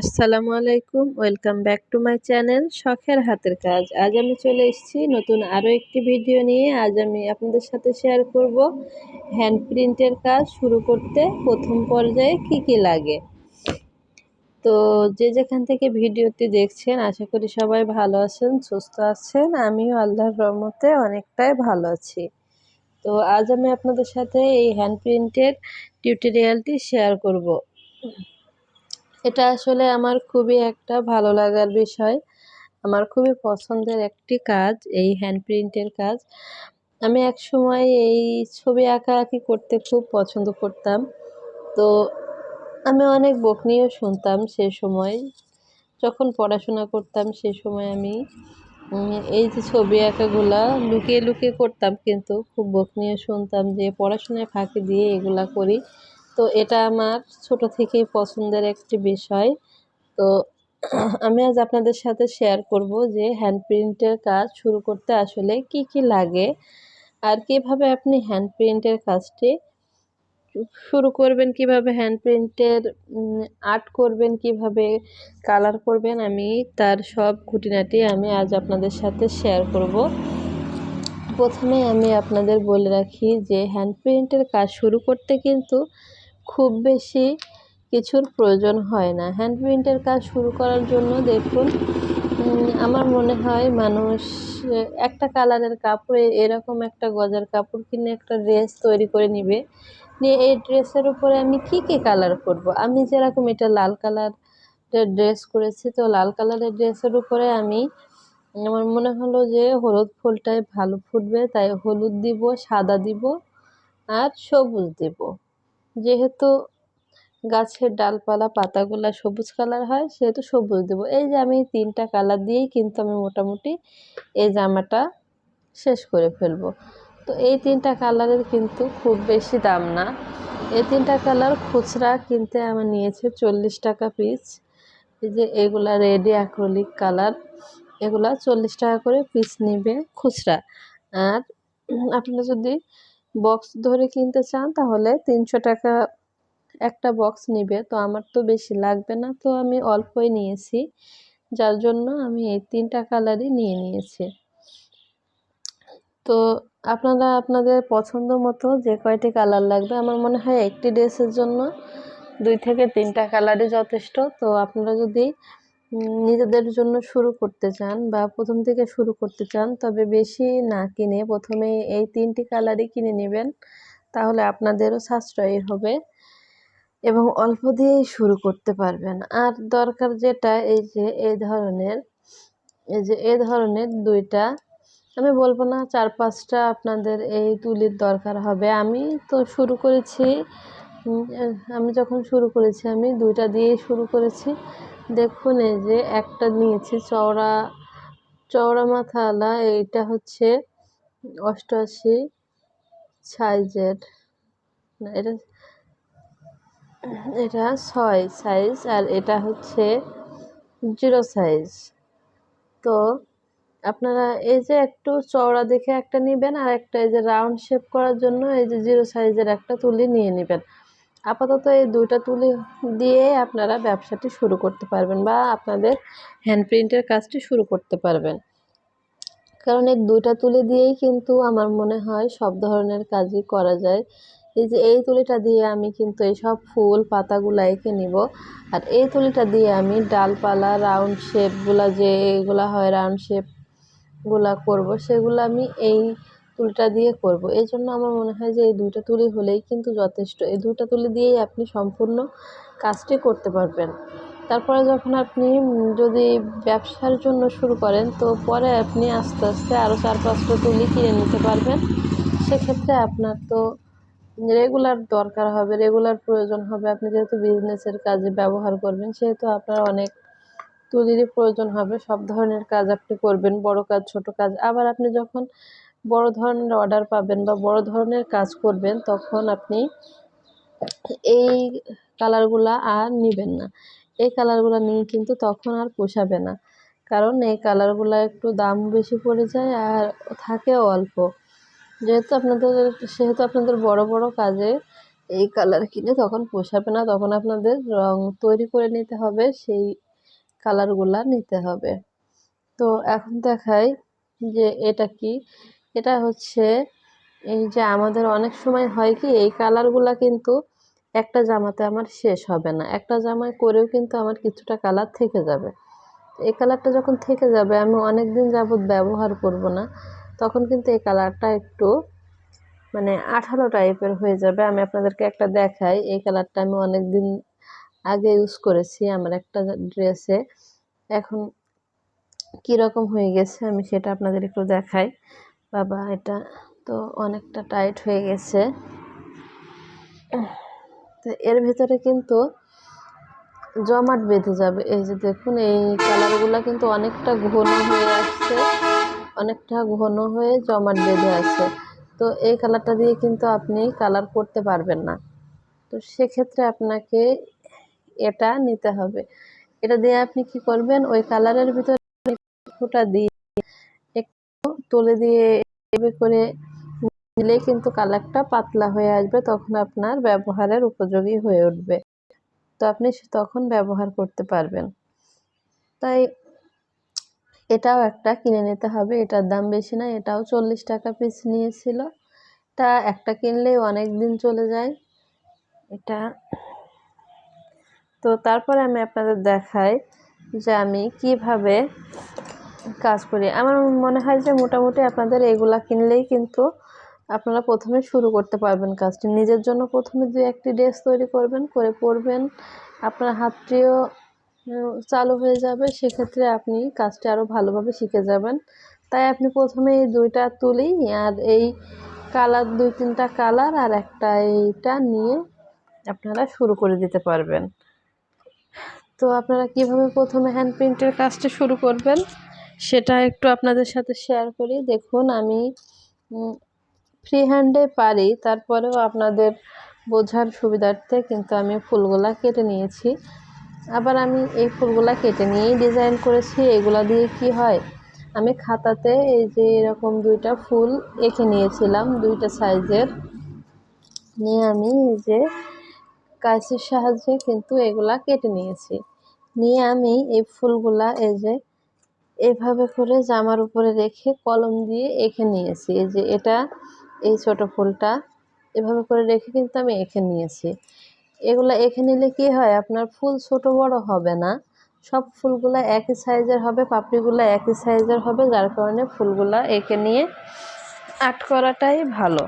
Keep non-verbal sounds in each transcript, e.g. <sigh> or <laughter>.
আসসালামু আলাইকুম, welcome back to my channel শখের হাতের কাজ। আজ আমি চলে এসেছি নতুন আরও একটি ভিডিও নিয়ে। আজ আমি আপনাদের সাথে শেয়ার করব হ্যান্ড প্রিন্টের কাজ শুরু করতে প্রথম পর্যায়ে কি কি লাগে। তো যে যেখান থেকে ভিডিওটি দেখছেন, আশা করি সবাই ভালো আছেন, সুস্থ আছেন। আমিও আল্লাহর রহমতে অনেকটাই ভালো আছি। তো আজ আমি আপনাদের সাথে এই হ্যান্ড প্রিন্টের টিউটোরিয়ালটি শেয়ার করব। এটা আসলে আমার খুবই একটা ভালো লাগার বিষয়। আমার খুবই পছন্দের একটি কাজ, এই হ্যান্ড প্রিন্টের কাজ। আমি এক সময় এই ছবি আঁকা আঁকি করতে খুব পছন্দ করতাম। তো আমি অনেক বকনিও শুনতাম সে সময়। যখন পড়াশোনা করতাম সে সময় আমি এই যে ছবি আঁকাগুলা লুকিয়ে লুকিয়ে করতাম কিন্তু খুব বকনিও শুনতাম যে পড়াশোনায় ফাঁকি দিয়ে এগুলা করি। তো এটা আমার ছোট থেকেই পছন্দের একটি বিষয়। তো আমি আজ আপনাদের সাথে শেয়ার করব যে হ্যান্ড প্রিন্টের কাজ শুরু করতে আসলে কি কি লাগে আর কীভাবে আপনি হ্যান্ড প্রিন্টের কাজটি শুরু করবেন, কীভাবে হ্যান্ড প্রিন্টের আর্ট করবেন, কীভাবে কালার করবেন, আমি তার সব খুঁটিনাটি আমি আজ আপনাদের সাথে শেয়ার করব। প্রথমে আমি আপনাদের বলে রাখি যে হ্যান্ড প্রিন্টের কাজ শুরু করতে কিন্তু খুব বেশি কিছুর প্রয়োজন হয় না। হ্যান্ড প্রিন্টের কাজ শুরু করার জন্য দেখুন আমার মনে হয় মানুষ, একটা কালারের কাপড়ে এরকম একটা গজার কাপড় কিনে একটা ড্রেস তৈরি করে নিবে। নিয়ে এই ড্রেসের উপরে আমি কি কি কালার করব? আমি যেরকম এটা লাল কালারের ড্রেস করেছি, তো লাল কালারের ড্রেসের উপরে আমি, আমার মনে হলো যে হলুদ ফুলটাই ভালো ফুটবে, তাই হলুদ দিব, সাদা দিব, আর সবুজ দিব। যেহেতু গাছের ডালপালা, পাতাগুলা সবুজ কালার হয়, সেহেতু সবুজ দেবো। এই যে আমি তিনটা কালার দিয়েই কিন্তু আমি মোটামুটি এই জামাটা শেষ করে ফেলব। তো এই তিনটা কালারের কিন্তু খুব বেশি দাম না। এই তিনটা কালার খুচরা কিনতে আমার নিয়েছে চল্লিশ টাকা পিস। এই যে এগুলা রেডি অ্যাক্রোলিক কালার, এগুলা চল্লিশ টাকা করে পিস নিবে খুচরা। আর আপনারা যদি বক্স ধরে কিনতে চান, তাহলে তিনশো টাকা একটা বক্স নিবে। তো আমার তো বেশি লাগবে না, তো আমি অল্পই নিয়েছি। যার জন্য আমি এই তিনটা কালারই নিয়ে নিয়েছি। তো আপনারা আপনাদের পছন্দ মতো যে কয়টি কালার লাগবে, আমার মনে হয় একটি ড্রেসের জন্য দুই থেকে তিনটা কালারই যথেষ্ট। তো আপনারা যদি নিজেদের জন্য শুরু করতে চান বা প্রথম থেকে শুরু করতে চান, তবে বেশি না কিনে প্রথমে এই তিনটি কালারই কিনে নেবেন, তাহলে আপনাদেরও সাশ্রয়ী হবে এবং অল্প দিয়েই শুরু করতে পারবেন। আর দরকার যেটা, এই যে, এই ধরনের, এই যে, এই ধরনের দুইটা, আমি বলব না চার পাঁচটা আপনাদের এই তুলির দরকার হবে। আমি তো শুরু করেছি আমি যখন শুরু করেছি, আমি দুইটা দিয়েই শুরু করেছি। দেখুন এই যে একটা নিয়েছি চওড়া চওড়া মাথাওয়ালা, এইটা হচ্ছে অষ্টআশি সাইজের। এটা এটা ছয় সাইজ আর এটা হচ্ছে জিরো সাইজ। তো আপনারা এই যে একটু চওড়া দেখে একটা নেবেন আর একটা এই যে রাউন্ড শেপ করার জন্য এই যে জিরো সাইজের একটা তুলি নিয়ে নেবেন। আপাতত এই দুইটা তুলি দিয়ে আপনারা ব্যবসাটি শুরু করতে পারবেন বা আপনাদের হ্যান্ড প্রিন্টের কাজটি শুরু করতে পারবেন। কারণ এই দুইটা তুলি দিয়েই কিন্তু আমার মনে হয় সব ধরনের কাজই করা যায়। এই যে এই তুলিটা দিয়ে আমি কিন্তু এই সব ফুল পাতাগুলো এঁকে নিব। আর এই তুলিটা দিয়ে আমি ডালপালা রাউন্ড শেপগুলা যে এগুলা হয় রাউন্ড শেপগুলা করব, সেগুলো আমি এই তুলিটা দিয়ে করব। এই জন্য আমার মনে হয় যে এই দুইটা তুলি হলেই কিন্তু যথেষ্ট। এই দুইটা তুলি দিয়েই আপনি সম্পূর্ণ কাজটি করতে পারবেন। তারপরে যখন আপনি যদি ব্যবসার জন্য শুরু করেন, তো পরে আপনি আস্তে আস্তে আরও চার পাঁচটা তুলি কিনে নিতে পারবেন। সেক্ষেত্রে আপনার তো রেগুলার দরকার হবে, রেগুলার প্রয়োজন হবে। আপনি যেহেতু বিজনেসের কাজে ব্যবহার করবেন, সেহেতু আপনার অনেক তুলিরই প্রয়োজন হবে। সব ধরনের কাজ আপনি করবেন, বড় কাজ, ছোট কাজ। আবার আপনি যখন বড় ধরনের অর্ডার পাবেন বা বড় ধরনের কাজ করবেন, তখন আপনি এই কালারগুলা আর নেবেন না। এই কালারগুলো নিয়ে কিন্তু তখন আর পোষাবে না। কারণ এই কালারগুলো একটু দাম বেশি পড়ে যায় আর থাকেও অল্প। যেহেতু আপনাদের, সেহেতু আপনাদের বড় বড় কাজে এই কালার কিনে তখন পোষাবে না, তখন আপনাদের রং তৈরি করে নিতে হবে, সেই কালারগুলা নিতে হবে। তো এখন দেখাই যে এটা কি। এটা হচ্ছে এই যে আমাদের অনেক সময় হয় কি, এই কালারগুলা কিন্তু একটা জামাতে আমার শেষ হবে না। একটা জামায় করেও কিন্তু আমার কিছুটা কালার থেকে যাবে। এই কালারটা যখন থেকে যাবে, আমি অনেক দিন যাবৎ ব্যবহার করব না, তখন কিন্তু এই কালারটা একটু মানে আঠালো টাইপের হয়ে যাবে। আমি আপনাদেরকে একটা দেখাই, এই কালারটা আমি অনেক দিন আগে ইউজ করেছি আমার একটা ড্রেসে এখন কীরকম হয়ে গেছে আমি সেটা আপনাদের একটু দেখাই। বাবা, এটা তো অনেকটা টাইট হয়ে গেছে। তো এর ভিতরে কিন্তু জমাট বেঁধে যাবে। এই যে দেখুন, এই কালারগুলো কিন্তু অনেকটা ঘন হয়ে আসছে, অনেকটা ঘন হয়ে জমাট বেঁধে আছে। তো এই কালারটা দিয়ে কিন্তু আপনি কালার করতে পারবেন না। তো সেক্ষেত্রে আপনাকে এটা নিতে হবে। এটা দিয়ে আপনি কি করবেন? ওই কালারের ভিতরে ফোঁটা দিয়ে তুলে দিয়ে এভাবে করে নিলে কিন্তু কালারটা পাতলা হয়ে আসবে, তখন আপনার ব্যবহারের উপযোগী হয়ে উঠবে। তো আপনি তখন ব্যবহার করতে পারবেন। তাই এটাও একটা কিনে নিতে হবে, এটার দাম বেশি না, এটাও চল্লিশ টাকা পিস নিয়েছিল। এটা একটা কিনলেই অনেক দিন চলে যায় এটা। তো তারপরে আমি আপনাদের দেখাই যে আমি কীভাবে কাজ করি। আমার মনে হয় যে মোটামুটি আপনাদের এগুলা কিনলেই কিন্তু আপনারা প্রথমে শুরু করতে পারবেন কাজটি। নিজের জন্য প্রথমে দু একটি ড্রেস তৈরি করবেন, করে পরবেন। আপনার হাতটিও চালু হয়ে যাবে। সেক্ষেত্রে আপনি কাজটি আরও ভালোভাবে শিখে যাবেন। তাই আপনি প্রথমে এই দুইটা তুলি আর এই কালার, দুই তিনটা কালার আর একটা এইটা নিয়ে আপনারা শুরু করে দিতে পারবেন। তো আপনারা কীভাবে প্রথমে হ্যান্ড প্রিন্টের কাজটা শুরু করবেন? সেটা একটু আপনাদের সাথে শেয়ার করি। দেখুন, আমি ফ্রি হ্যান্ডে পারি, তারপরেও আপনাদের বোঝার সুবিধার্থে কিন্তু আমি ফুলগুলা কেটে নিয়েছি। আবার আমি এই ফুলগুলা কেটে নিয়েই ডিজাইন করেছি, এগুলা দিয়ে কি হয়, আমি খাতাতে এই যে এরকম দুইটা ফুল এঁকে নিয়েছিলাম, দুইটা সাইজের। নিয়ে আমি এই যে কাঁচির সাহায্যে কিন্তু এগুলা কেটে নিয়েছি। নিয়ে আমি এই ফুলগুলা এই যে এভাবে করে জামার উপরে রেখে কলম দিয়ে এঁকে নিয়েছি। এই যে এটা, এই ছোট ফুলটা, এভাবে করে রেখে কিন্তু আমি এঁকে নিয়েছি। এগুলো এঁকে নিলে কি হয়, আপনার ফুল ছোট বড় হবে না। সব ফুলগুলো একই সাইজের হবে, পাপড়িগুলো একই সাইজের হবে, যার কারণে ফুলগুলো এঁকে নিয়ে আর্ট করাটাই ভালো।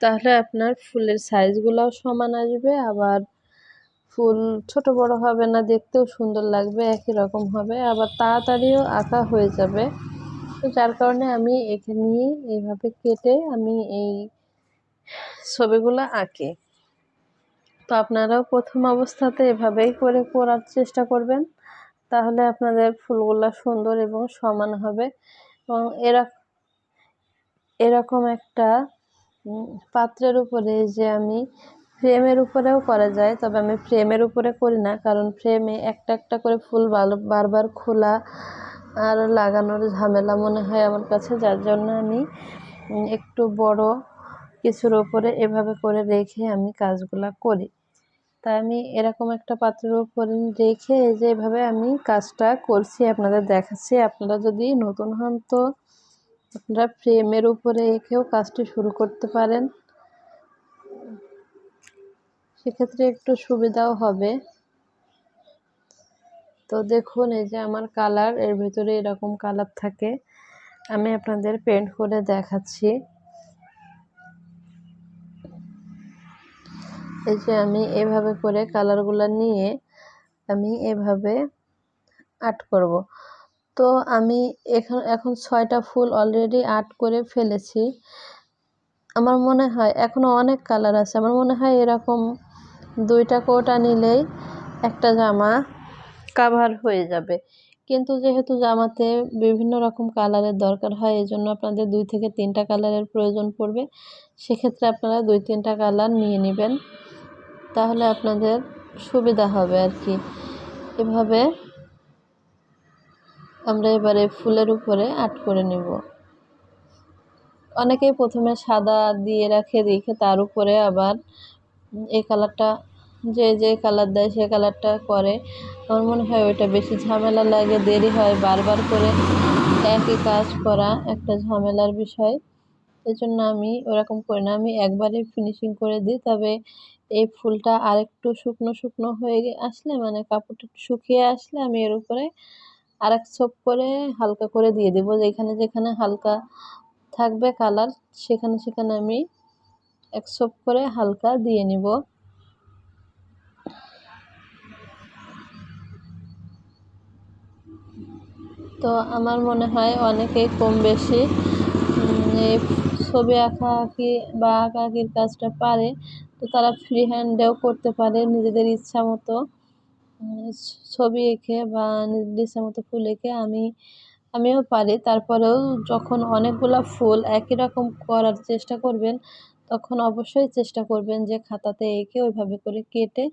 তাহলে আপনার ফুলের সাইজগুলোও সমান আসবে, আবার ফুল ছোট বড় হবে না, দেখতেও সুন্দর লাগবে, একই রকম হবে। আবার তাড়াতাড়িও আঁকা হয়ে যাবে। তো যার কারণে আমি এঁকে নিয়ে এইভাবে কেটে আমি এই ছবিগুলো আঁকি। তো আপনারাও প্রথম অবস্থাতে এভাবেই করে করার চেষ্টা করবেন। তাহলে আপনাদের ফুলগুলো সুন্দর এবং সমান হবে। এবং এরা, এরকম একটা পাত্রের উপরে যে আমি ফ্রেমের উপরেও করা যায়, তবে আমি ফ্রেমের উপরে করি না, কারণ ফ্রেমে একটা একটা করে ফুল বারবার খোলা আর লাগানোর ঝামেলা মনে হয় আমার কাছে, যার জন্য আমি একটু বড় কিছুর ওপরে এভাবে করে রেখে আমি কাজগুলা করি। তাই আমি এরকম একটা পাত্রের উপরে রেখে যে এভাবে আমি কাজটা করছি, আপনাদের দেখাচ্ছি। আপনারা যদি নতুন হন তো আপনারা ফ্রেমের উপরে রেখেও কাজটি শুরু করতে পারেন। সেক্ষেত্রে একটু সুবিধাও হবে। তো দেখুন, এই যে আমার কালার, এর ভিতরে এরকম কালার থাকে। আমি আপনাদের পেন্ট করে দেখাচ্ছি। এই যে আমি এভাবে করে কালারগুলো নিয়ে আমি এভাবে আর্ট করব। তো আমি এখন এখন ছয়টা ফুল অলরেডি আর্ট করে ফেলেছি। আমার মনে হয় এখনও অনেক কালার আছে। আমার মনে হয় এরকম দুইটা কোটা নিলেই একটা জামা কাভার হয়ে যাবে। কিন্তু যেহেতু জামাতে বিভিন্ন রকম কালারের দরকার হয় এই জন্য আপনাদের দুই থেকে তিনটা কালারের প্রয়োজন পড়বে। সেক্ষেত্রে আপনারা দুই তিনটা কালার নিয়ে নেবেন, তাহলে আপনাদের সুবিধা হবে আর কি। এভাবে আমরা এবারে ফুলের উপরে আট করে নেব। অনেকেই প্রথমে সাদা দিয়ে রাখে, রেখে তার উপরে আবার এই কালারটা, যে যে কালার দেয় সে কালারটা করে। আমার মনে হয় ওইটা বেশি ঝামেলা লাগে, দেরি হয় বারবার করে একই কাজ করা একটা ঝামেলার বিষয়। এই জন্য আমি ওরকম করি না, আমি একবারে ফিনিশিং করে দিই। তবে এই ফুলটা আরেকটু শুকনো শুকনো হয়ে আসলে মানে কাপড়টা শুকিয়ে আসলে আমি এর উপরে আরেক ছোপ করে হালকা করে দিয়ে দেবো। যেখানে যেখানে হালকা থাকবে কালার, সেখানে সেখানে আমি এক ছোপ করে হালকা দিয়ে নিব। তো আমার মনে হয় অনেকেই কম বেশি ছবি আঁকা আঁকি বা আঁকা আঁকির কাজটা পারে, তো তারা ফ্রি হ্যান্ডেও করতে পারে নিজেদের ইচ্ছা মতো। ছবি এঁকে বা নিজেদের ইচ্ছা মতো ফুল এঁকে আমি, আমিও পারি। তারপরেও যখন অনেকগুলো ফুল একই রকম করার চেষ্টা করবেন তখন অবশ্যই চেষ্টা করবেন যে খাতাতে এঁকে ওইভাবে করে কেটে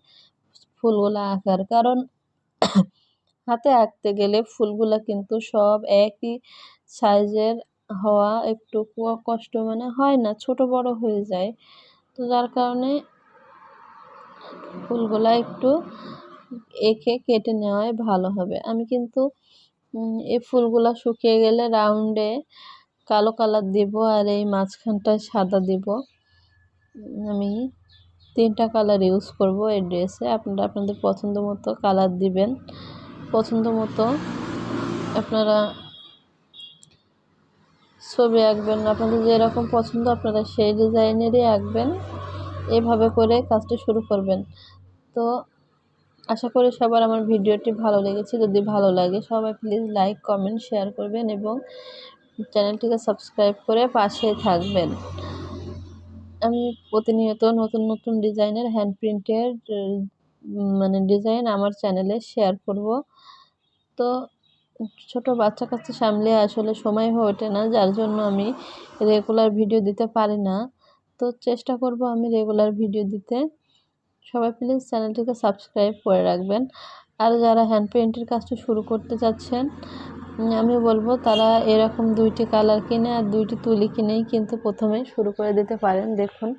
ফুলগুলো আঁকার। কারণ <coughs> হাতে আঁকতে গেলে ফুলগুলো কিন্তু সব একই সাইজের হওয়া একটু কষ্ট মানে হয় না, ছোট বড় হয়ে যায়। তো যার কারণে ফুলগুলা একটু এঁকে কেটে নেওয়াই ভালো হবে। আমি কিন্তু এই ফুলগুলা শুকিয়ে গেলে রাউন্ডে কালো কালার দিব আর এই মাঝখানটায় সাদা দিব। আমি তিনটা কালার ইউজ করব এই ড্রেসে আপনারা আপনাদের পছন্দ মতো কালার দিবেন। পছন্দ মতো আপনারা ছবি আঁকবেন। আপনাদের যেরকম পছন্দ, আপনারা সেই ডিজাইনেরই আঁকবেন। এভাবে করে কাজটি শুরু করবেন। তো আশা করি সবার আমার ভিডিওটি ভালো লেগেছে। যদি ভালো লাগে সবাই প্লিজ লাইক কমেন্ট শেয়ার করবেন এবং চ্যানেলটিকে সাবস্ক্রাইব করে পাশে থাকবেন। আমি প্রতিনিয়ত নতুন নতুন ডিজাইনের হ্যান্ড প্রিন্টের মানে ডিজাইন আমার চ্যানেলে শেয়ার করব। তো ছোট বাচ্চা কাচ্চা সামলে আসলে সময় হয়ে ওঠে না, যার জন্য আমি রেগুলার ভিডিও দিতে পারি না। তো চেষ্টা করব আমি রেগুলার ভিডিও দিতে। সবাই প্লিজ চ্যানেলটিকে সাবস্ক্রাইব করে রাখবেন। আর যারা হ্যান্ড পেন্টের কাজটা শুরু করতে চাচ্ছেন আমি বলব তারা এরকম দুইটি কালার কিনে আর দুইটি তুলি কিনেই কিন্তু প্রথমে শুরু করে দিতে পারেন। দেখুন,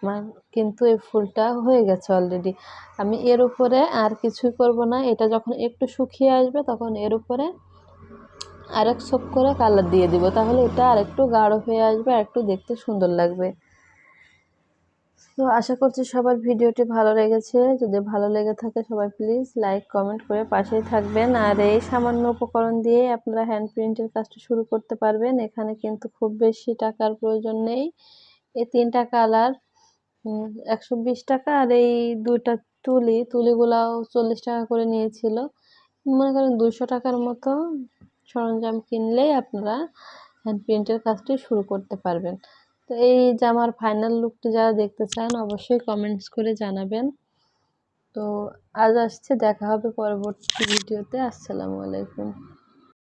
আমার কিন্তু এই ফুলটা হয়ে গেছে অলরেডি আমি এর উপরে আর কিছুই করব না। এটা যখন একটু শুকিয়ে আসবে তখন এর উপরে আরেক সব করে কালার দিয়ে দিব। তাহলে এটা আর একটু গাঢ় হয়ে আসবে আর একটু দেখতে সুন্দর লাগবে। তো আশা করছি সবার ভিডিওটি ভালো লেগেছে। যদি ভালো লেগে থাকে সবাই প্লিজ লাইক কমেন্ট করে পাশেই থাকবেন। আর এই সামান্য উপকরণ দিয়ে আপনারা হ্যান্ড প্রিন্টের কাজটা শুরু করতে পারবেন। এখানে কিন্তু খুব বেশি টাকার প্রয়োজন নেই। এই তিনটা কালার একশো বিশ টাকা আর এই দুইটা তুলি, তুলিগুলাও চল্লিশ টাকা করে নিয়েছিল। মনে করেন দুশো টাকার মতো সরঞ্জাম কিনলেই আপনারা হ্যান্ড প্রিন্টের কাজটি শুরু করতে পারবেন। তো এই জামার ফাইনাল লুকটি যারা দেখতে চান, অবশ্যই কমেন্টস করে জানাবেন। তো আজ আসছে, দেখা হবে পরবর্তী ভিডিওতে। আসসালামু আলাইকুম।